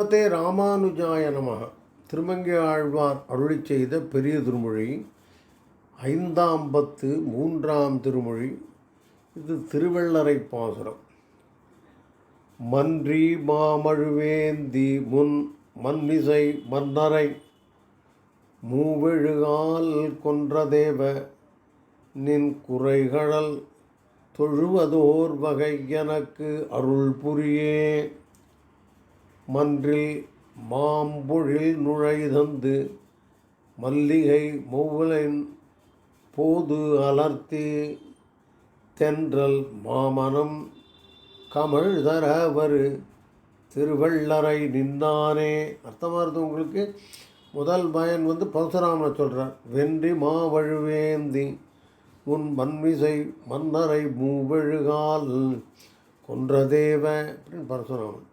ஸ்ரீமதே ராமானுஜாய நமக திருமங்கை ஆழ்வார் அருளி செய்த பெரிய திருமொழி ஐந்தாம் பத்து மூன்றாம் திருமொழி இது திருவள்ளரை பாசுரம். மன்றி மாமழுவேந்தி முன் மன்னிசை மன்னரை மூவெழுகால் கொன்றதேவ நின் குறைகழல் தொழுவதோர் வகை எனக்கு அருள் புரியே. மன்றில் மாம்பொழில் நுழைதந்து மல்லிகை மௌவலின் போது அலர்த்தி தென்றல் மாமனம் கமல் தரவரு திருவள்ளரை நின்றானே அர்த்தமாக இருந்தது உங்களுக்கு? முதல் பயன் வந்து பரசுராமனை சொல்கிறார் வென்றி மாவழுவேந்தி உன் மண்மிசை மன்னரை மூவழுகால் கொன்றதேவ அப்படின்னு பரசுராமன்.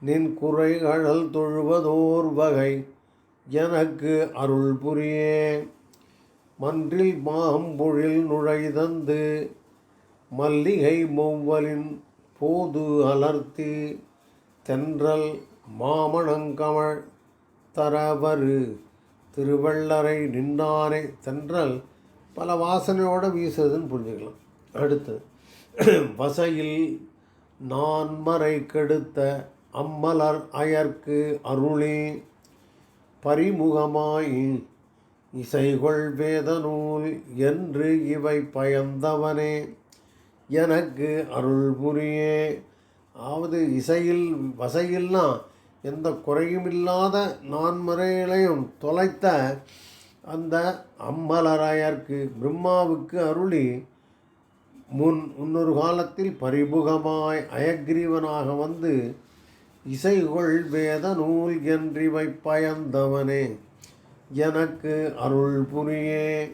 நின் குறைகழல் தொழுவதோர் வகை எனக்கு அருள் புரியே. மன்றில் மாம்பொழில் நுழைதந்து மல்லிகை மொவ்வலின் போது அலர்த்தி தென்றல் மாமணங்கமழ் தரவரு திருவள்ளரை நின்றானே தென்றல் பல வாசனையோடு வீசுறதுன்னு புரிஞ்சுக்கலாம். அடுத்து வசையில் நான் மறை கெடுத்த அம்மலர் அயர்க்கு அருளே பரிமுகமாய் இசைகொள் வேதநூல் என்று இவை பயந்தவனே. எனக்கு அருள் புரியே. அதாவது இசையில் வசையில்னா எந்த குறையும் இல்லாத நான்மறைகளையும் தொலைத்த அந்த அம்மலராயர்க்கு பிரம்மாவுக்கு அருளி முன் முன்னொரு காலத்தில் பரிமுகமாய் அயக்ரீவனாக வந்து இசைகொள் வேத நூல் என்றிவை பயந்தவனே எனக்கு அருள் புரியே.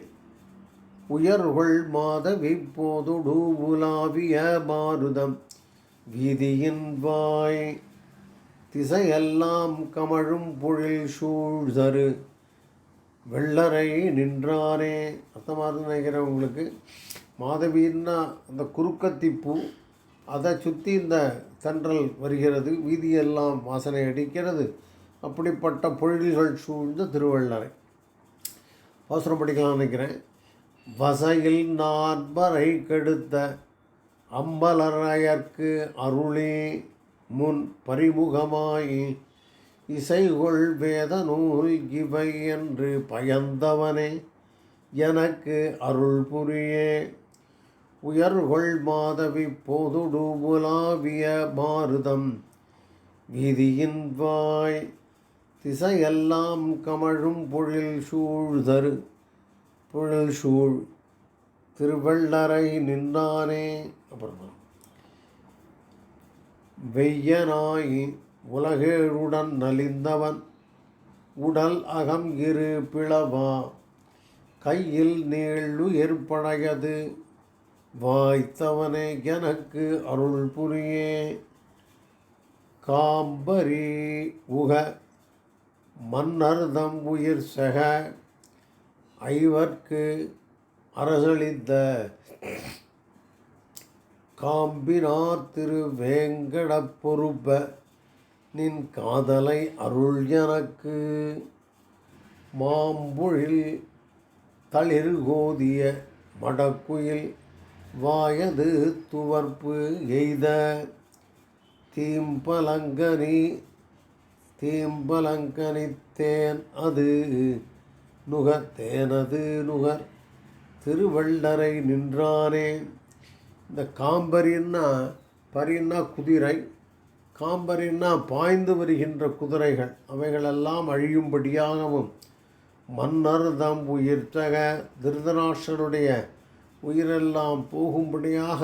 உயர்கொள் மாதவி போதுடு உலாவிய மாருதம் வீதியின் வாய் திசையெல்லாம் கமழும் பொழில் சூழ்தரு. வெள்ளரை நின்றானே. அர்த்தமாக நினைக்கிறேன் உங்களுக்கு. மாதவின்னா அந்த குறுக்கத்திப்பூ அதை சுற்றி இந்த தென்றல் வருகிறது வீதியெல்லாம் வாசனை அடிக்கிறது. அப்படிப்பட்ட பொழில்கள் சூழ்ந்த திருவள்ளரை. அவசரம் படிக்கலாம் நினைக்கிறேன். வசையில் நாற்பரை கெடுத்த அம்பலராயர்க்கு அருளே முன் பரிமுகமாய் இசைகொள் வேத நூல் இவை என்று பயந்தவனே எனக்கு அருள் புரியே. உயர்கொள் மாதவி போதுடு உலாவிய மாருதம் வீதியின் வாய் திசையெல்லாம் கமழும் பொழில் சூழ்தரு. பொழில் சூழ் திருவள்ளரை நின்றானே. அப்புறமா வெய்யனாய் உலகேழுடன் நலிந்தவன். உடல் அகம் இரு பிளவா. கையில் நீளு ஏற்படையது வாய்த்தவனே எனக்கு அருள் புரியே. காம்பரி உக மன்னர்தம் உயிர் செக. ஐவர்க்கு அரசளித்த காம்பினார் திரு வேங்கட பொறுப்ப. நின் காதலை அருள் எனக்கு. மாம்பொழில் தளிர்கோதிய மடக்குயில் வாயது துவர்ப்பு எய்த. தீம்பலங்கனி தீம்பலங்கனித்தேன் அது. நுகர் தேனது நுகர். திருவள்ளரை நின்றானே. இந்த காம்பரின்னா பரின்னா குதிரை காம்பரின்னா பாய்ந்து வருகின்ற குதிரைகள். அவைகளெல்லாம் அழியும்படியாகவும் மன்னர் தம் உயிர்த்தக. திருதராஷனுடைய உயிரெல்லாம் போகும்படியாக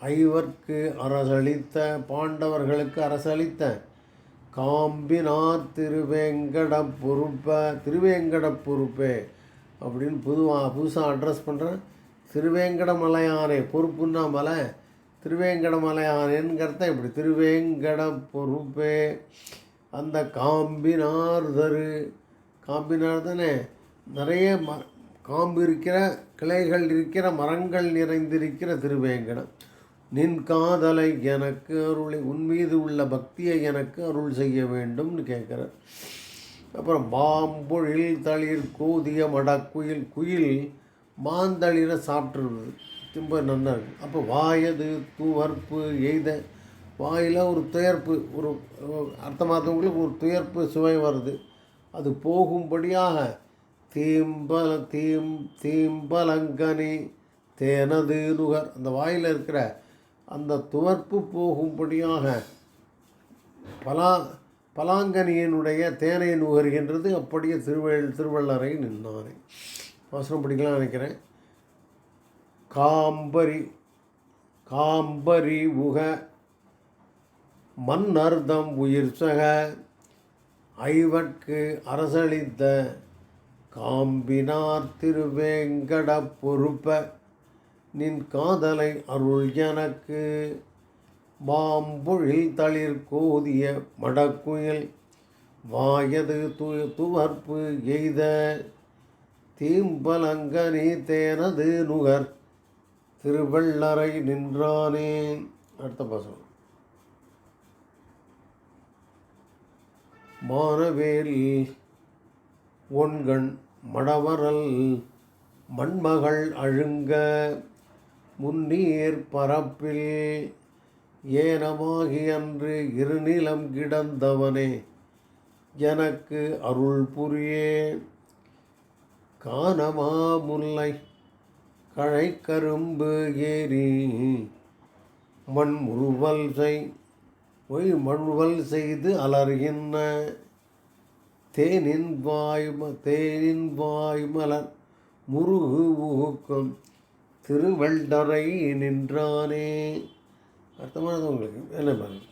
ஐவர்க்கு அரசளித்த பாண்டவர்களுக்கு அரசளித்த காம்பினார் திருவேங்கட பொறுப்ப திருவேங்கட பொறுப்பே அப்படின்னு புதுவாக புதுசாக அட்ரஸ் பண்ணுறேன் திருவேங்கட மலையானே பொறுப்புன்னா மலை திருவேங்கட மலையானேங்கிறத இப்படி திருவேங்கட பொறுப்பே. அந்த காம்பினார் தரு காம்பினார் தானே நிறைய ம காம்பு இருக்கிற கிளைகள் இருக்கிற மரங்கள் நிறைந்திருக்கிற திருவேங்கடம். நின் காதலை எனக்கு அருளை உன் மீது உள்ள பக்தியை எனக்கு அருள் செய்ய வேண்டும்னு கேட்குறார். அப்புறம் மாம்பொழில் தளிர் கோதிய மடக்குயில் குயில் மாந்தளிர சாப்பிட்ருது ரொம்ப நல்லா இருக்கு அப்போ வாயது துவர்ப்பு எய்த வாயில் ஒரு துயர்ப்பு ஒரு அர்த்தமாத்தவங்களுக்கு ஒரு துயர்ப்பு சுவை வருது. அது போகும்படியாக தீம்பல தீம் தீம்பலங்கனி தேனது நுகர். அந்த வாயில் இருக்கிற அந்த துவர்ப்பு போகும்படியாக பலா பலாங்கனியினுடைய தேனை நுகர்கின்றது. அப்படியே திருவள் திருவள்ளரை நின்னானே. வசனம் படிக்கலாம் நினைக்கிறேன். காம்பரி காம்பரி உக மன்னர்தம் உயிர் சக ஐவற்கு அரசளித்த காம்பினார் திருவேங்கட பொறுப்ப நின் காதலை அருள் எனக்கு. மாம்பொழில் தளிர் கோதிய மடக்குயில் வாயது து துவர்ப்பு எய்த. தீம்பலங்கனி தேனது நுகர் திருவள்ளரை நின்றானே. அடுத்த பாசம் மானவேல் ஒன்கண் மடவரல் மண்மகள் அழுங்க முன்னீர் பரப்பில் ஏனமாகி அன்று இருநிலம் கிடந்தவனே எனக்கு அருள் புரியே. காணமா முல்லை கழைக்கரும்பு ஏறி மண் முறுவல் செய் ஒய் மண்வல் செய்து அலர்கின்ற தேனின் வாயும தேனின் வாய்மலர் முருகு ஊக்கம் திருவள்ளரை நின்றானே. அர்த்தமானது உங்களுக்கு? என்ன பாருங்க.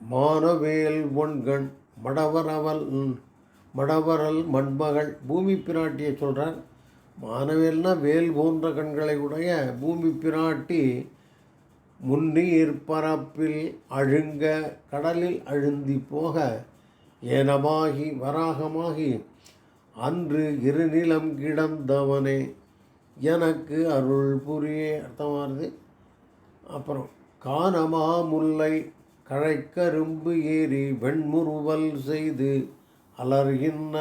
மானவேல் ஒன்கண் மடவரவல் மடவரல் மண்மகள் பூமி பிராட்டியை சொல்கிறார் மானவேல்னா வேல் போன்ற கண்களை உடைய பூமி பிராட்டி முன்னீர் பரப்பில் அழுங்க கடலில் அழுந்தி போக ஏனமாகி வராகமாகி அன்று இருநிலம் கிடந்தவனே எனக்கு அருள் புரிய. அர்த்தமானது அப்புறம் கானமா முல்லை கழைக்கரும்பு ஏறி வெண்முறுவல் செய்து அலர்கின்ற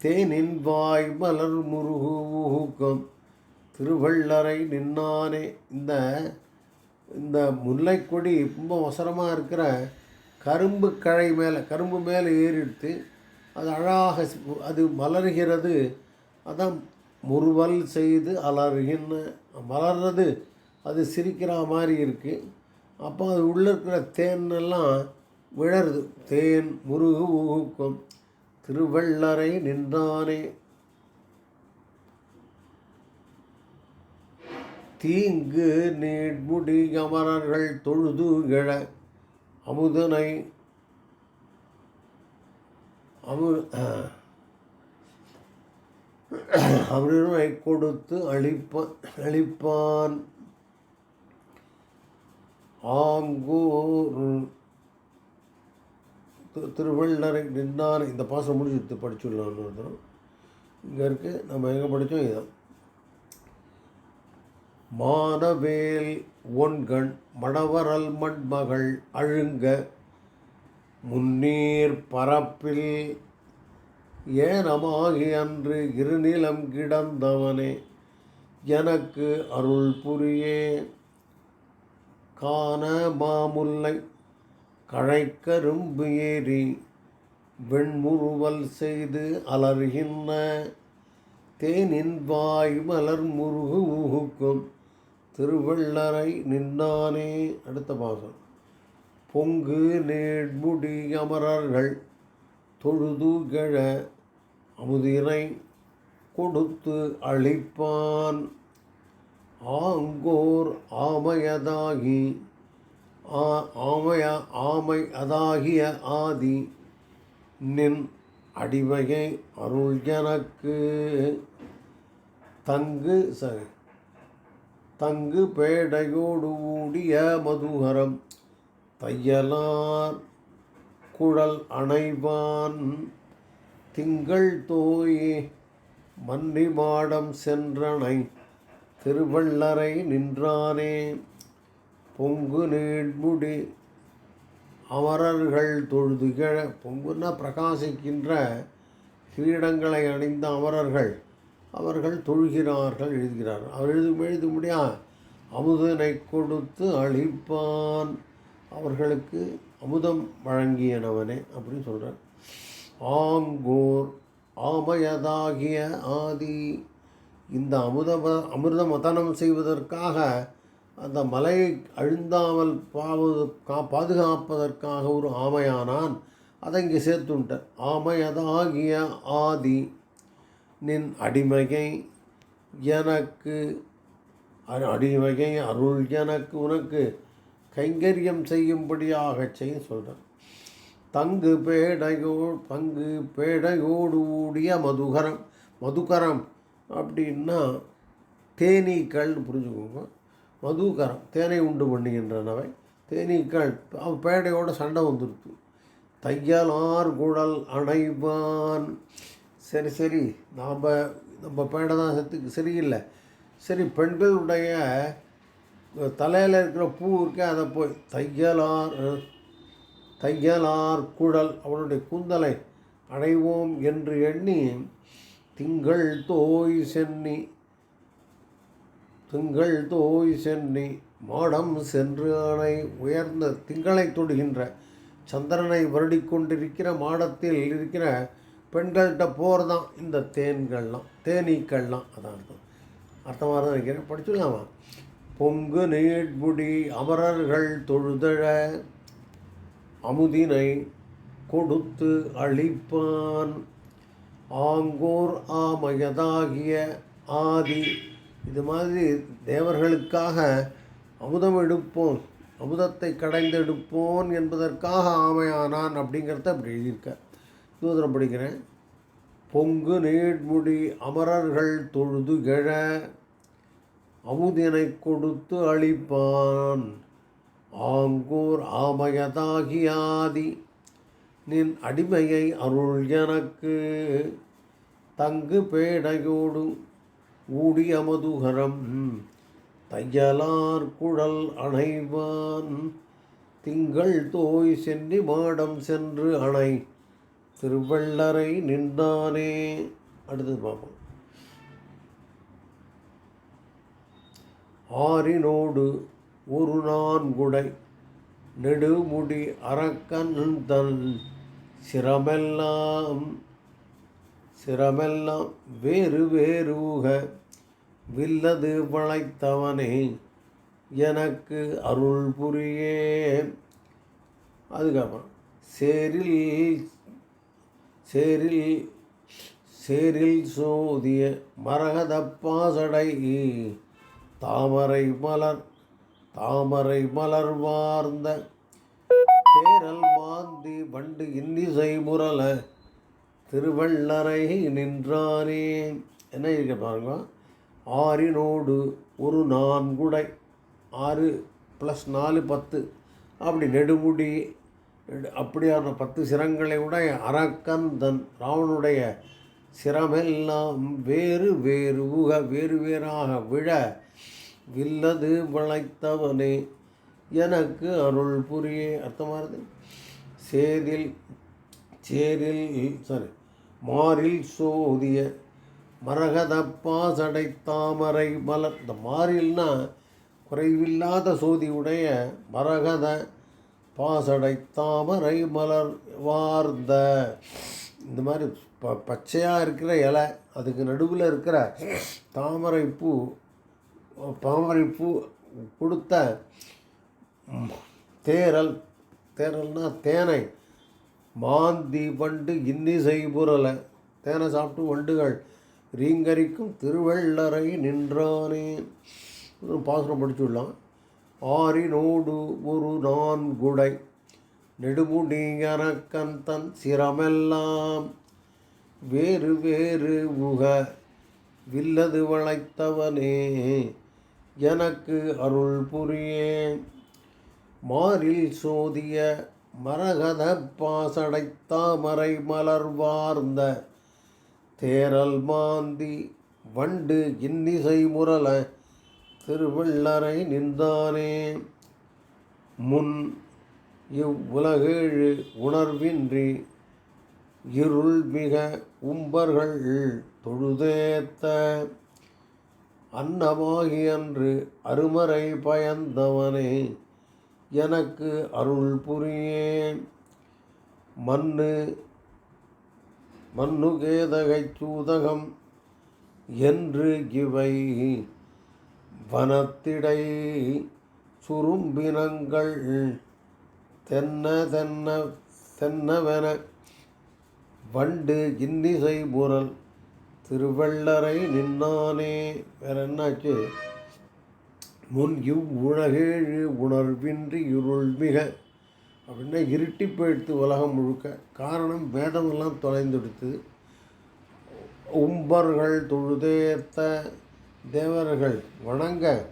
தேனின் வாய் மலர் முருகு ஊக்கம் திருவள்ளரை நின்னானே. இந்த இந்த முல்லைக்கொடி ரொம்ப அவசரமாக இருக்கிற கரும்பு கழை மேலே கரும்பு மேலே ஏறிடுத்து அது அழகாக அது மலர்கிறது. அதான் முறுவல் செய்து அலறுகின்ற மலர்றது. அது சிரிக்கிற மாதிரி இருக்குது அப்போ அது உள்ளே இருக்கிற தேன் எல்லாம் விழருது. தேன் முருகு ஊக்கம் திருவள்ளரை நின்றானே. தீங்கு நீட்முடி அமரர்கள் தொழுது கிழ அமுதனை அமு அமிர்தனை கொடுத்து அழிப்ப அழிப்பான். ஆங்கூர் திரு- திருவள்ளரை நின்றான் இந்த பாசம் முடிச்சு படிச்சுடலாம் ஒருத்தரும் இங்கே இருக்குது நம்ம எங்கே படித்தோம்? இதுதான் மானவேல் ஒன்கண் மணவரல் மண்மகள் அழுங்க முன்னீர் பரப்பில் ஏனமாகி அன்று இருநிலம் கிடந்தவனே எனக்கு அருள் புரியே. காண மாமுல்லை கழைக்கரும்பு ஏறி வெண்முறுவல் செய்து அலர்கின்ற தேனின் வாய் மலர் முருகு ஊகுக்கும். திருவள்ளரை நின்னானே. அடுத்த பாசம் பொங்கு நேர்முடி அமரர்கள் தொழுது கிழ அமுதினை கொடுத்து அழிப்பான். ஆங்கோர் ஆமையதாகி ஆ- ஆமைய ஆமை அதாகிய ஆதி நின் அடிவகை அருள் எனக்கு தங்கு சரி. தங்கு பேடையோடு ஊடிய மதுகரம் தையலார் குழல் அணைவான். திங்கள் தோயே மன்னி மாடம் சென்றனை திருவள்ளரை நின்றானே. பொங்கு நீட்முடி அமரர்கள் தொழுதுக பொங்குன்னா பிரகாசிக்கின்ற கிரீடங்களை அணிந்த அமரர்கள். அவர்கள் தொழுகிறார்கள் எழுதுகிறார்கள். அவர் எழுதும் எழுத முடியா? அமுதனை கொடுத்து அழிப்பான். அவர்களுக்கு அமுதம் வழங்கியனவனே அப்படின்னு சொல்கிறார் ஆங்கோர் ஆமயதாகிய ஆதி. இந்த அமுத அமிர்த மதனம் செய்வதற்காக அந்த மலையை அழுந்தாமல் பாவது கா பாதுகாப்பதற்காக ஒரு ஆமையானான். அதை இங்கே சேர்த்துன்ட்டார் ஆமையதாகிய ஆதி. நின் அடிமையை எனக்கு அ- அடிமையை அருள் எனக்கு உனக்கு கைங்கரியம் செய்யும்படியாக செய்ய சொல்கிறேன் தங்கு பேடையோ தங்கு பேடையோடு ஊடிய மதுகரம் மதுகரம் அப்படின்னா தேனீக்கள் புரிஞ்சுக்கோங்க. மதுகரம் தேனை உண்டு பண்ணுகின்றனவை. தேனீக்கள் அவ பேடையோட சண்டை வந்துடுது தையலார் குழல் அணைவான். சரி சரி. நாம் நம்ம பேடை தான் செத்துக்கு சரியில்லை. சரி பெண்களுடைய தலையில் இருக்கிற பூ இருக்கே அதை போய் தையலார் தையலார் குழல் அவளுடைய கூந்தலை அடைவோம் என்று எண்ணி திங்கள் தோய் சென்னி திங்கள் தோய் சென்னி மாடம் சென்று அணை உயர்ந்த திங்களை தொடுகின்ற சந்திரனை வருடிக்கொண்டிருக்கிற மாடத்தில் இருக்கிற பெண்கள்கிட்ட போகிறதான் தான் இந்த தேன்கள்லாம் தேனீக்கள்லாம். அதான் அர்த்தம். அர்த்தமாக தான் நினைக்கிறேன். படிச்சுடலாமா பொங்கு நீட்புடி அமரர்கள் தொழுதழ அமுதினை கொடுத்து அழிப்பான். ஆங்கோர் ஆமயதாகிய ஆதி. இது மாதிரி தேவர்களுக்காக அமுதம் எடுப்போம். அமுதத்தை கடைந்தெடுப்போன் என்பதற்காக ஆமையானான் அப்படிங்கிறத அப்படி எழுதியிருக்கார். தூதரம் படிக்கிறேன். பொங்கு நீட்முடி அமரர்கள் தொழுது எழ அமுதினை கொடுத்து அழிப்பான். ஆங்கூர் ஆமயதாகியாதி நின் அடிமையை அருள் எனக்கு. தங்கு பேடையோடு ஊடி அமதுகரம் தையலார் குழல் அணைவான். திங்கள் தோய் சென்றி மாடம் சென்று அணை திருவள்ளரை நின்றானே. அடுத்தது பார்ப்போம். ஆறினோடு ஒரு நான்குடை நெடுமுடி அரக்கன் தன் சிரமெல்லாம் சிரமெல்லாம் வேறு வேறுக வில்லது வளைத்தவனே எனக்கு அருள் புரியே. அதுக்கப்புறம் சேரில் சேரில் சேரில் சோதிய மரகத பாசடை. தாமரை மலர் தாமரை மலர் வார்ந்த தேரல் மாந்தி வண்டு இன்னிசை முரல திருவள்ளரை நின்றானே. என்ன இருக்க பாருங்க? ஆறினோடு ஒரு நான்குடை ஆறு ப்ளஸ் நாலு பத்து. அப்படி நெடுமுடி அப்படியான பத்து சிரங்களை உடைய அரக்கன் தன் ராவனுடைய சிரமெல்லாம் வேறு வேறு ஊக வேறு வேறாக விழ வில்லது வளைத்தவனே எனக்கு அருள் புரிய. அர்த்தமாகுது சேதில் சேரில் சாரி மாரில் சோதிய மரகத பாசடை தாமரை மலர். இந்த மாரில்னா குறைவில்லாத சோதி உடைய மரகத பாசடை தாமரை மலர் வார்ந்த. இந்த மாதிரி ப பச்சையாக இருக்கிற இலை அதுக்கு நடுவில் இருக்கிற தாமரை பூ தாமரை பூ கொடுத்த தேரல் தேரல்னால் தேனை. மாந்தி வண்டு இன்னிசை புரலை. தேனை சாப்பிட்டு வண்டுகள் ரீங்கரிக்கும் திருவள்ளரை நின்றானே. ஒரு பாசுரம் படிச்சுடலாம் ஆறினோடு ஒரு நான்குடை நெடுமுடி தன் சிரமெல்லாம். வேறு வேறு உக வில்லது வளைத்தவனே எனக்கு அருள் புரியே மாரில் சோதிய மரகத பாசடை தாமரை மலர் வார்ந்த தேரல் மாந்தி வண்டு இன்னிசை முரலை திருவள்ளரை நின்றானே. முன் இவ்வுலகேழு உணர்வின்றி இருள் மிக உம்பர்கள் தொழுதேத்த அன்னமாகி அன்று அருமறை பயந்தவனே எனக்கு அருள் புரியேன். மண்ணு மண்ணுகேதகை சூதகம் என்று இவை வனத்திடை சுரும்பினங்கள் தென்ன தென்ன தென்னவென வண்டு இன்னிசை முரல் திருவள்ளரை நின்னானே வேற என்னாச்சு முன் இவ் உலகேழு உணர்வின்றி இருள் மிக அப்படின்னா இருட்டி போயிடுத்து உலகம் முழுக்க. காரணம் வேதமெல்லாம் தொலைந்துடுத்து. உம்பர்கள் தொழுதேத்த தேவர்கள் வணங்க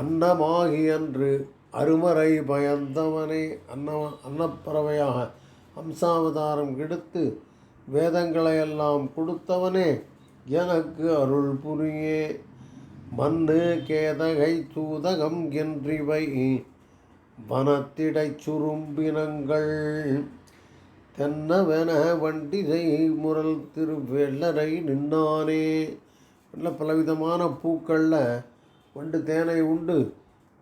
அன்னமாகி அன்று அருமறை பயந்தவனே அன்ன அன்னப்பறவையாக அம்சாவதாரம் கெடுத்து வேதங்களையெல்லாம் கொடுத்தவனே எனக்கு அருள் புரியே. மண்ணு கேதகை சூதகம் என்றிவை வனத்திடை சுரும்பினங்கள். தென்னவென வண்டிசை முரல் திருவெள்ளரை நின்னானே. நல்ல பலவிதமான பூக்களில் வண்டு தேனை உண்டு.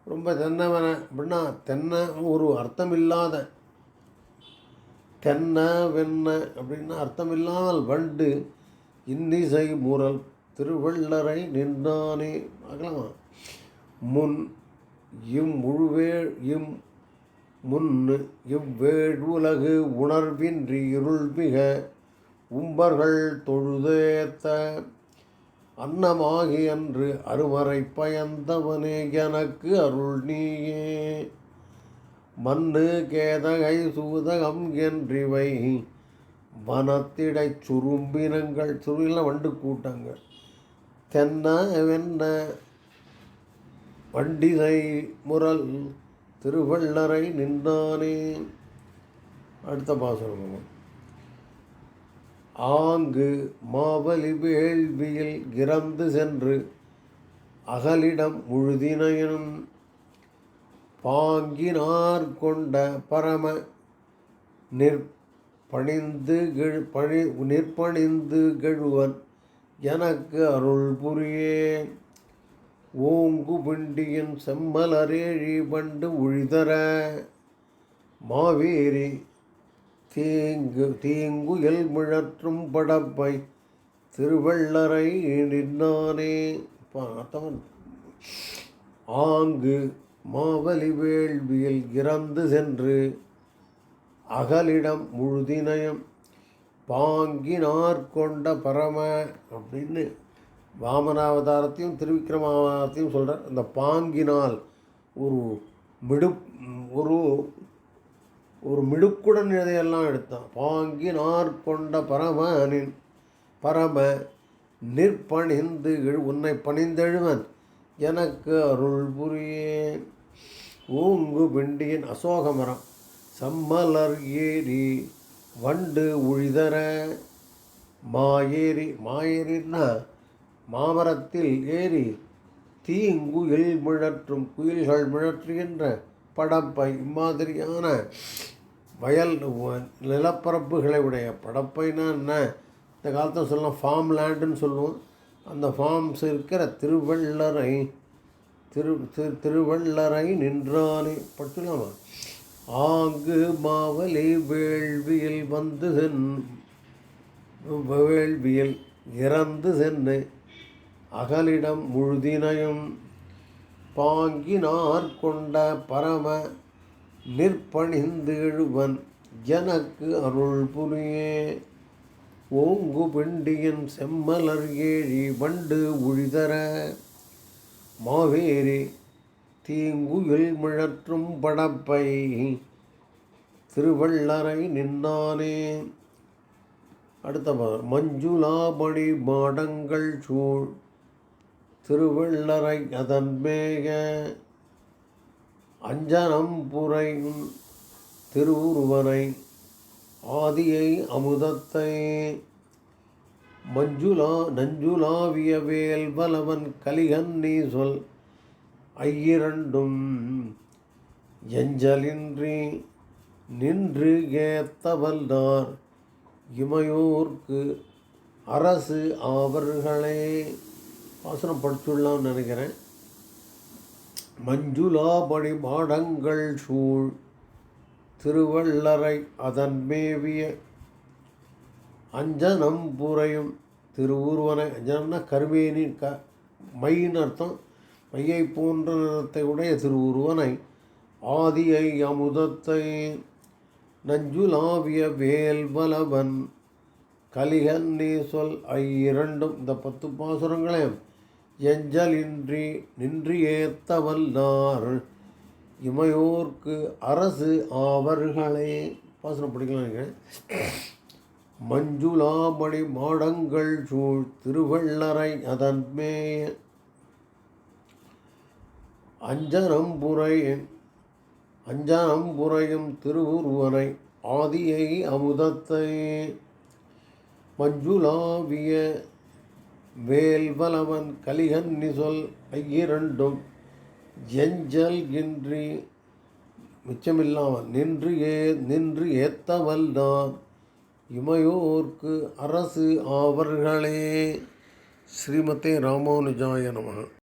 ரொம்ப தென்னவன அப்படின்னா தென்னை ஒரு அர்த்தமில்லாத தென்ன வெண்ண அப்படின்னா அர்த்தமில்லாமல் வண்டு இன்னிசை முரல் திருவள்ளரை நின்றானே. பார்க்கலாமா. முன் இம் முழுவே இம் முன் இவ்வேழுலகு உணர்வின்றி இருள் மிக உம்பர்கள் தொழுதேத்த அன்னமாகி அன்று அருமறை பயந்தவனே எனக்கு அருள் நீயே. மண்ணு கேதகை சூதகம் என்றிவை வனத்திடை சுரும்பினங்கள். சுருள வண்டு கூட்டங்கள். தென்ன வெண்ண வண்டிசை முரல் திருவள்ளரை நின்றானே. அடுத்த பாசுரம் ஆங்கு மாவலி வேள்வியில் இறந்து சென்று அகலிடம் முழுதினையனும் பாங்கினார் கொண்ட பரம நிற்பணிந்து கெழு பணி நிற்பணிந்து கெழுவன் எனக்கு அருள் புரியே. ஓங்கு பிண்டியின் செம்மலரேழி பண்டு உழிதர. மாவேரி தீங்கு தீங்குயல் முழற்றும் படப்பை திருவள்ளரை நின்னானே பார்த்தவன் ஆங்கு மாவலி வேள்வியில் இறந்து சென்று அகலிடம் முழுதினயம் பாங்கினார் கொண்ட பரம அப்படின்னு வாமனாவதாரத்தையும் திருவிக்ரமாவதாரத்தையும் சொல்கிறார் அந்த பாங்கினால் ஒரு மிடு ஒரு ஒரு மிடுக்குடன் இதையெல்லாம் எடுத்தான். பாங்கி நாற்கொண்ட பரமனின் பரம நிற்பணிந்து உன்னை பணிந்தெழுவன் எனக்கு அருள் புரியேன். ஊங்கு பிண்டியின் அசோக மரம் சம்மலர் ஏரி வண்டு உழிதர மாயேரி மாயேரின்னா மாமரத்தில் ஏறி தீங்கு எல் முழற்றும் குயில்கள் முழற்றுகின்ற படப்பை இம்மாதிரியான வயல் நிலப்பரப்புகளை உடைய படப்பைனா என்ன? இந்த காலத்தில் சொல்லலாம் ஃபார்ம் லேண்டுன்னு சொல்லுவோம். அந்த ஃபார்ம்ஸ் இருக்கிற திருவள்ளரை திரு திரு திருவள்ளரை நின்றானே. பட்டுலாமா ஆங்கு மாவலி வேள்வியில் வந்து சென் வேள்வியில் இறந்து சென்று அகலிடம் முழுதினையும் பாங்கினார் கொண்ட பரம நிற்பணிந்து எழுவன் எனக்கு அருள் புரியே. ஓங்கு பிண்டியின் செம்மலர் ஏழி வண்டு உழிதர. மாவேரி தீங்குயில் முழற்றும் படப்பை திருவள்ளரை நின்னானே. அடுத்த மஞ்சுளாபடி மஞ்சுளாமணி மாடங்கள் சூழ் திருவள்ளரை அதன் மேக அஞ்சனம் புரை திருவுருவனை ஆதியை அமுதத்தை மஞ்சுளா நஞ்சுலாவிய வேல் பலவன் கலிகன் நீ சொல் ஐயிரண்டும் எஞ்சலின்றி நின்று ஏத்தவல்லார் இமையோர்க்கு அரசு அவர்களே பாசனம் படிச்சுடலாம்னு நினைக்கிறேன். மஞ்சுளாபடி மாடங்கள் சூழ் திருவள்ளரை அதன் மேவிய அஞ்சனம் புறையும் திருவுருவனை. அஞ்சனம்னா கருமேனி க மையின் அர்த்தம். மையை போன்ற நிறத்தை உடைய திருவுருவனை. ஆதியை அமுதத்தை நஞ்சுலாவிய வேல்வலவன் கலிகன் நீ சொல் ஐ இரண்டும் இந்த பத்து பாசுரங்களையும் எஞ்சலின்றி நின்று ஏத்தவல்லார் இமையோர்க்கு அரசு அவர்களே பாசனம் படிக்கலாம் நினைக்கிறேன். மஞ்சுளாமணி மாடங்கள் சூழ் திருவள்ளரை அதன்மே அஞ்சனம்புரை அஞ்சனம்புரையும் திருவுருவனை ஆதியை அமுதத்தை. மஞ்சுளாவிய வேல்வலவன் கலிகன் நிசொல் ஐயிரண்டும். எஞ்சல் இன்றி மிச்சமில்லாமல் நின்று ஏ நின்று ஏத்தவல்தான் இமையோர்க்கு அரசு அவர்களே ஸ்ரீமதே ராமானுஜாய நமகன்